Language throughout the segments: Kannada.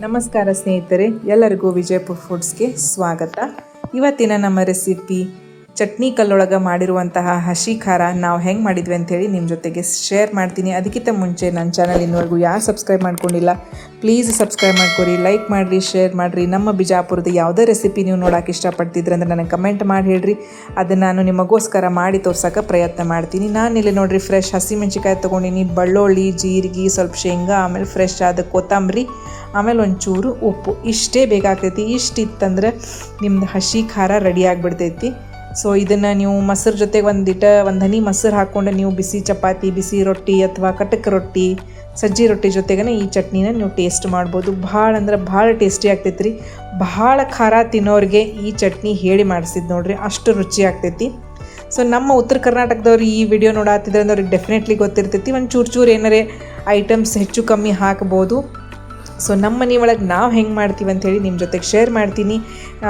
ನಮಸ್ಕಾರ ಸ್ನೇಹಿತರೆ ಎಲ್ಲರಿಗೂ ವಿಜಯಪುರ ಫುಡ್ಸ್ಗೆ ಸ್ವಾಗತ. ಇವತ್ತಿನ ನಮ್ಮ ರೆಸಿಪಿ ಚಟ್ನಿ ಕಲ್ಲೊಳಗೆ ಮಾಡಿರುವಂತಹ ಹಸಿ ಖಾರ ನಾವು ಹೆಂಗೆ ಮಾಡಿದ್ವಿ ಅಂಥೇಳಿ ನಿಮ್ಮ ಜೊತೆಗೆ ಶೇರ್ ಮಾಡ್ತೀನಿ. ಅದಕ್ಕಿಂತ ಮುಂಚೆ ನನ್ನ ಚಾನಲ್ ಇನ್ನುವರೆಗೂ ಯಾರು ಸಬ್ಸ್ಕ್ರೈಬ್ ಮಾಡ್ಕೊಂಡಿಲ್ಲ ಪ್ಲೀಸ್ ಸಬ್ಸ್ಕ್ರೈಬ್ ಮಾಡ್ಕೊರಿ ಲೈಕ್ ಮಾಡಿರಿ ಶೇರ್ ಮಾಡಿರಿ. ನಮ್ಮ ಬಿಜಾಪುರದ ಯಾವುದೇ ರೆಸಿಪಿ ನೀವು ನೋಡೋಕೆ ಇಷ್ಟಪಡ್ತಿದ್ರೆ ಅಂದರೆ ನನಗೆ ಕಮೆಂಟ್ ಮಾಡಿ ಹೇಳ್ರಿ. ಅದನ್ನು ನಾನು ನಿಮಗೋಸ್ಕರ ಮಾಡಿ ತೋರ್ಸೋಕೆ ಪ್ರಯತ್ನ ಮಾಡ್ತೀನಿ. ನಾನು ಇಲ್ಲಿ ನೋಡಿರಿ ಫ್ರೆಶ್ ಹಸಿಮೆಣ್ಸಿಕಾಯಿ ತೊಗೊಂಡಿನಿ, ಬಳ್ಳೊಳ್ಳಿ, ಜೀರಿಗೆ, ಸ್ವಲ್ಪ ಶೇಂಗಾ, ಆಮೇಲೆ ಫ್ರೆಶ್ ಆದ ಕೊತ್ತಂಬರಿ, ಆಮೇಲೆ ಒಂಚೂರು ಉಪ್ಪು. ಇಷ್ಟೇ ಬೇಕಾಗ್ತೈತಿ. ಇಷ್ಟಿತ್ತಂದ್ರೆ ನಿಮ್ದು ಹಸಿ ಖಾರ ರೆಡಿ ಆಗಿಬಿಡ್ತೈತಿ. ಸೊ ಇದನ್ನು ನೀವು ಮೊಸರು ಜೊತೆಗೆ ಒಂದಿಟ, ಒಂದು ಹನಿ ಮೊಸರು ಹಾಕ್ಕೊಂಡು ನೀವು ಬಿಸಿ ಚಪಾತಿ, ಬಿಸಿ ರೊಟ್ಟಿ ಅಥವಾ ಕಟಕ್ ರೊಟ್ಟಿ, ಸಜ್ಜಿ ರೊಟ್ಟಿ ಜೊತೆಗೇ ಈ ಚಟ್ನಿನ ನೀವು ಟೇಸ್ಟ್ ಮಾಡ್ಬೋದು. ಭಾಳ ಅಂದ್ರೆ ಭಾಳ ಟೇಸ್ಟಿ ಆಗ್ತೈತಿ ರೀ ಭಾಳ ಖಾರ ತಿನ್ನೋರಿಗೆ ಈ ಚಟ್ನಿ ಹೇಳಿ ಮಾಡಿಸಿದ್ ನೋಡ್ರಿ, ಅಷ್ಟು ರುಚಿ ಆಗ್ತೈತಿ. ಸೊ ನಮ್ಮ ಉತ್ತರ ಕರ್ನಾಟಕದವ್ರು ಈ ವಿಡಿಯೋ ನೋಡತ್ತಿದ್ರೆ ಅಂದ್ರೆ ಅವ್ರಿಗೆ ಡೆಫಿನೆಟ್ಲಿ ಗೊತ್ತಿರ್ತೈತಿ. ಒಂದು ಚೂರು ಚೂರು ಏನಾರೇ ಐಟಮ್ಸ್ ಹೆಚ್ಚು ಕಮ್ಮಿ ಹಾಕ್ಬೋದು. ಸೊ ನಮ್ಮ ಮನೆ ಒಳಗೆ ನಾವು ಹೆಂಗೆ ಮಾಡ್ತೀವಿ ಅಂಥೇಳಿ ನಿಮ್ಮ ಜೊತೆಗೆ ಶೇರ್ ಮಾಡ್ತೀನಿ.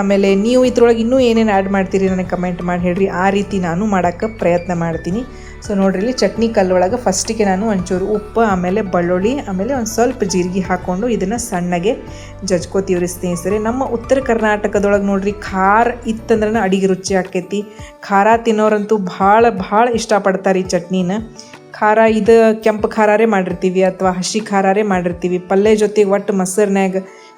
ಆಮೇಲೆ ನೀವು ಇದ್ರೊಳಗೆ ಇನ್ನೂ ಏನೇನು ಆ್ಯಡ್ ಮಾಡ್ತೀರಿ ನನಗೆ ಕಮೆಂಟ್ ಮಾಡಿ ಹೇಳ್ರಿ. ಆ ರೀತಿ ನಾನು ಮಾಡೋಕ್ಕೆ ಪ್ರಯತ್ನ ಮಾಡ್ತೀನಿ. ಸೊ ನೋಡ್ರಿ ಇಲ್ಲಿ ಚಟ್ನಿ ಕಲ್ಲೊಳಗೆ ಫಸ್ಟಿಗೆ ನಾನು ಒಂಚೂರು ಉಪ್ಪು, ಆಮೇಲೆ ಬೆಳ್ಳುಳ್ಳಿ, ಆಮೇಲೆ ಒಂದು ಸ್ವಲ್ಪ ಜೀರಿಗೆ ಹಾಕ್ಕೊಂಡು ಇದನ್ನು ಸಣ್ಣಗೆ ಜಜ್ಕೋತೀವ್ರಿ ಸ್ನೇಹಿತರೆ. ನಮ್ಮ ಉತ್ತರ ಕರ್ನಾಟಕದೊಳಗೆ ನೋಡ್ರಿ ಖಾರ ಇತ್ತಂದ್ರೆ ಅಡಿಗೆ ರುಚಿ ಆಕೈತಿ. ಖಾರ ತಿನ್ನೋರಂತೂ ಭಾಳ ಭಾಳ ಇಷ್ಟಪಡ್ತಾರೆ ಈ ಚಟ್ನಿನ. ಖಾರ, ಇದು ಕೆಂಪು ಖಾರಾರೇ ಮಾಡಿರ್ತೀವಿ ಅಥವಾ ಹಸಿ ಖಾರಾರೇ ಮಾಡಿರ್ತೀವಿ. ಪಲ್ಯ ಜೊತೆಗೆ ಒಟ್ಟು ಮೊಸರ್ನ್ಯಾಗ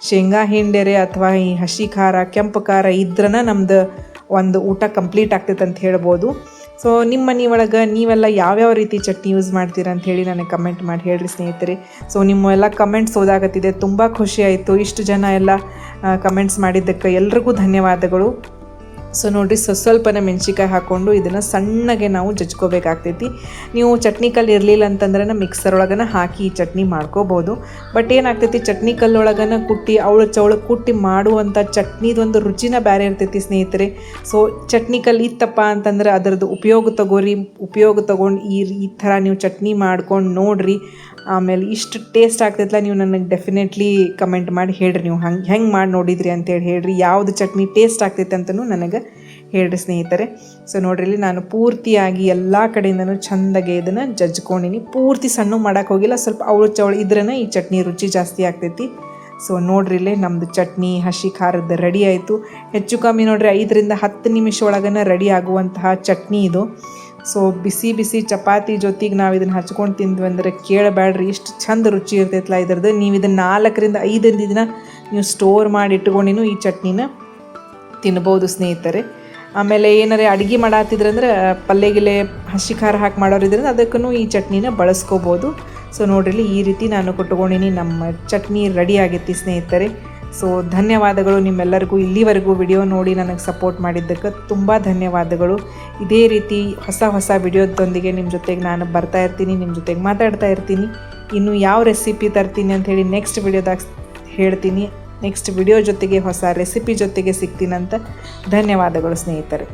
ಶೇಂಗಾ ಹಿಂಡೆರೆ ಅಥವಾ ಈ ಹಸಿ ಖಾರ, ಕೆಂಪು ಖಾರ ಇದ್ರನ ನಮ್ದು ಒಂದು ಊಟ ಕಂಪ್ಲೀಟ್ ಆಗ್ತೈತೆ ಅಂತ ಹೇಳ್ಬೋದು. ಸೊ, ನಿಮ್ಮ ಮನೆ ಒಳಗೆ ನೀವೆಲ್ಲ ಯಾವ್ಯಾವ ರೀತಿ ಚಟ್ನಿ ಯೂಸ್ ಮಾಡ್ತೀರಾ ಅಂತ ಹೇಳಿ ನನಗೆ ಕಮೆಂಟ್ ಮಾಡಿ ಹೇಳ್ರಿ ಸ್ನೇಹಿತರೆ. ಸೊ, ನಿಮ್ಮ ಎಲ್ಲ ಕಮೆಂಟ್ಸ್ ಓದಾಗತ್ತಿದೆ ತುಂಬ ಖುಷಿ ಆಯಿತು. ಇಷ್ಟು ಜನ ಎಲ್ಲ ಕಮೆಂಟ್ಸ್ ಮಾಡಿದ್ದಕ್ಕೆ ಎಲ್ರಿಗೂ ಧನ್ಯವಾದಗಳು. ಸೊ ನೋಡಿರಿ ಸ್ವಲ್ಪ ಸ್ವಲ್ಪನ ಮೆಣ್ಸಿಕಾಯಿ ಹಾಕ್ಕೊಂಡು ಇದನ್ನು ಸಣ್ಣಗೆ ನಾವು ಜಜ್ಕೋಬೇಕಾಗ್ತೈತಿ. ನೀವು ಚಟ್ನಿ ಕಲ್ಲು ಇರಲಿಲ್ಲ ಅಂತಂದ್ರೆ ಮಿಕ್ಸರ್ ಒಳಗನ ಹಾಕಿ ಈ ಚಟ್ನಿ ಮಾಡ್ಕೋಬೋದು. ಬಟ್ ಏನಾಗ್ತೈತಿ, ಚಟ್ನಿ ಕಲ್ಲೊಳಗನ ಕುಟ್ಟಿ, ಅವಳು ಚೌಳು ಕುಟ್ಟಿ ಮಾಡುವಂಥ ಚಟ್ನಿದೊಂದು ರುಚಿನ ಬೇರೆ ಇರ್ತೈತಿ ಸ್ನೇಹಿತರೆ. ಸೊ ಚಟ್ನಿ ಕಲ್ಲು ಇತ್ತಪ್ಪ ಅಂತಂದ್ರೆ ಅದರದ್ದು ಉಪಯೋಗ ತಗೋರಿ, ಉಪಯೋಗ ತಗೊಂಡು ಈ ಈ ಥರ ನೀವು ಚಟ್ನಿ ಮಾಡ್ಕೊಂಡು ನೋಡ್ರಿ. ಆಮೇಲೆ ಇಷ್ಟು ಟೇಸ್ಟ್ ಆಗ್ತೈತಲ್ಲ ನೀವು ನನಗೆ ಡೆಫಿನೆಟ್ಲಿ ಕಮೆಂಟ್ ಮಾಡಿ ಹೇಳ್ರಿ. ನೀವು ಹಂಗೆ, ಹೆಂಗೆ ಮಾಡಿ ನೋಡಿದ್ರಿ ಅಂತೇಳಿ ಹೇಳ್ರಿ. ಯಾವುದು ಚಟ್ನಿ ಟೇಸ್ಟ್ ಆಗ್ತೈತೆ ಅಂತಲೂ ನನಗೆ ಹೇಳ್ರಿ ಸ್ನೇಹಿತರೆ. ಸೊ ನೋಡ್ರಿ, ಇಲ್ಲಿ ನಾನು ಪೂರ್ತಿಯಾಗಿ ಎಲ್ಲ ಕಡೆಯಿಂದನೂ ಚಂದಾಗೆ ಇದನ್ನು ಜಜ್ಕೊಂಡಿನಿ. ಪೂರ್ತಿ ಸಣ್ಣ ಮಾಡೋಕೆ ಹೋಗಿಲ್ಲ, ಸ್ವಲ್ಪ ಅವಳು ಚವಳು ಇದ್ರೇ ಈ ಚಟ್ನಿ ರುಚಿ ಜಾಸ್ತಿ ಆಗ್ತೈತಿ. ಸೊ ನೋಡ್ರಿ ಇಲ್ಲೇ ನಮ್ಮದು ಚಟ್ನಿ, ಹಸಿ ಖಾರದ ರೆಡಿ ಆಯಿತು. ಹೆಚ್ಚು ಕಮ್ಮಿ ನೋಡ್ರಿ ಐದರಿಂದ ಹತ್ತು ನಿಮಿಷ ಒಳಗನ ರೆಡಿ ಆಗುವಂತಹ ಚಟ್ನಿ ಇದು. ಸೊ ಬಿಸಿ ಬಿಸಿ ಚಪಾತಿ ಜೊತೆಗೆ ನಾವು ಇದನ್ನು ಹಚ್ಕೊಂಡು ತಿಂದ್ವಿ ಅಂದರೆ ಕೇಳಬೇಡ್ರಿ ಇಷ್ಟು ಚಂದ ರುಚಿ ಇರ್ತೈತಲ್ಲ ಇದ್ರದ್ದು ನೀವು ಇದನ್ನು ನಾಲ್ಕರಿಂದ ಐದರಿಂದ ದಿನ ನೀವು ಸ್ಟೋರ್ ಮಾಡಿ ಇಟ್ಕೊಂಡಿನೂ ಈ ಚಟ್ನಿನ ತಿನ್ಬೋದು ಸ್ನೇಹಿತರೆ. ಆಮೇಲೆ ಏನಾರೇ ಅಡುಗೆ ಮಾಡತ್ತಿದ್ರಂದ್ರೆ ಪಲ್ಯ ಗಿಲ್ಲೆ ಹಸಿ ಖಾರ ಹಾಕಿ ಮಾಡೋರಿದ್ರಿಂದ ಅದಕ್ಕೂ ಈ ಚಟ್ನಿನ ಬಳಸ್ಕೋಬೋದು. ಸೊ ನೋಡ್ರಿ, ಈ ರೀತಿ ನಾನು ಕೊಟ್ಕೊಂಡಿನಿ. ನಮ್ಮ ಚಟ್ನಿ ರೆಡಿ ಆಗೈತಿ ಸ್ನೇಹಿತರೆ. ಸೊ ಧನ್ಯವಾದಗಳು ನಿಮ್ಮೆಲ್ಲರಿಗೂ. ಇಲ್ಲಿವರೆಗೂ ವಿಡಿಯೋ ನೋಡಿ ನನಗೆ ಸಪೋರ್ಟ್ ಮಾಡಿದ್ದಕ್ಕೆ ತುಂಬ ಧನ್ಯವಾದಗಳು. ಇದೇ ರೀತಿ ಹೊಸ ಹೊಸ ವಿಡಿಯೋದೊಂದಿಗೆ ನಿಮ್ಮ ಜೊತೆಗೆ ನಾನು ಬರ್ತಾ ಇರ್ತೀನಿ, ನಿಮ್ಮ ಜೊತೆಗೆ ಮಾತಾಡ್ತಾ ಇರ್ತೀನಿ. ಇನ್ನು ಯಾವ ರೆಸಿಪಿ ತರ್ತೀನಿ ಅಂಥೇಳಿ ನೆಕ್ಸ್ಟ್ ವಿಡಿಯೋದಾಗ ಹೇಳ್ತೀನಿ. ನೆಕ್ಸ್ಟ್ ವಿಡಿಯೋ ಜೊತೆಗೆ ಹೊಸ ರೆಸಿಪಿ ಜೊತೆಗೆ ಸಿಗ್ತೀನಂತ ಧನ್ಯವಾದಗಳು ಸ್ನೇಹಿತರೆ.